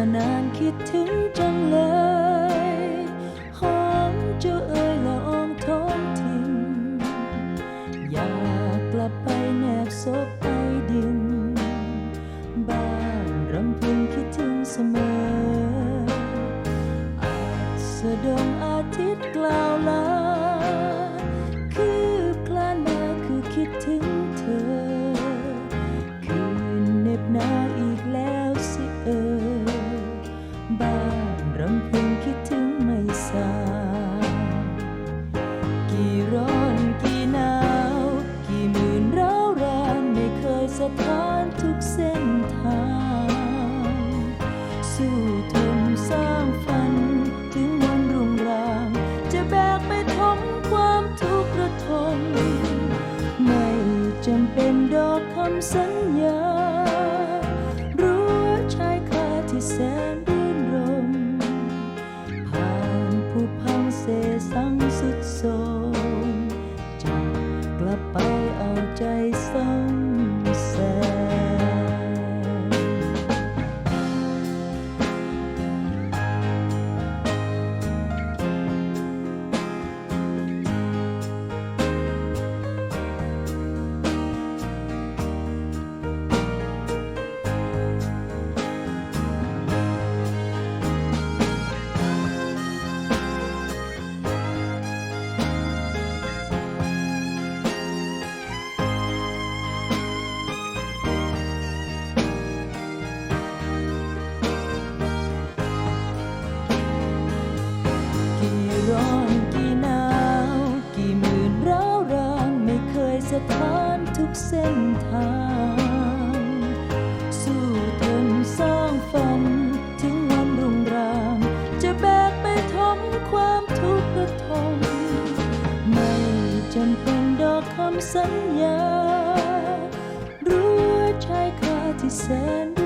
านานคิดถึงจังเลยหอมเจ้าเอ่ยละอองท้องถิ่นอยากกลับไปแนบศพไอดิน บ้านรำพึงคิดถึงเสมออาจสะดงอาทิตย์กล่าวลาานทุกเส้นทาง สู้ทนสร้างฝัน ถึงวันรุ่งราง จะแบกไปทมความทุกข์ระทม ไม่จำเป็นดอกคำสัญญา เส้นทาง สู้ทนสร้างฝัน ถึงวันรุ่งรางจะแบกไปทมความทุกข์ระทมไม่จำเป็นดอกคำสัญญา รู้ว่าชายคาที่แสน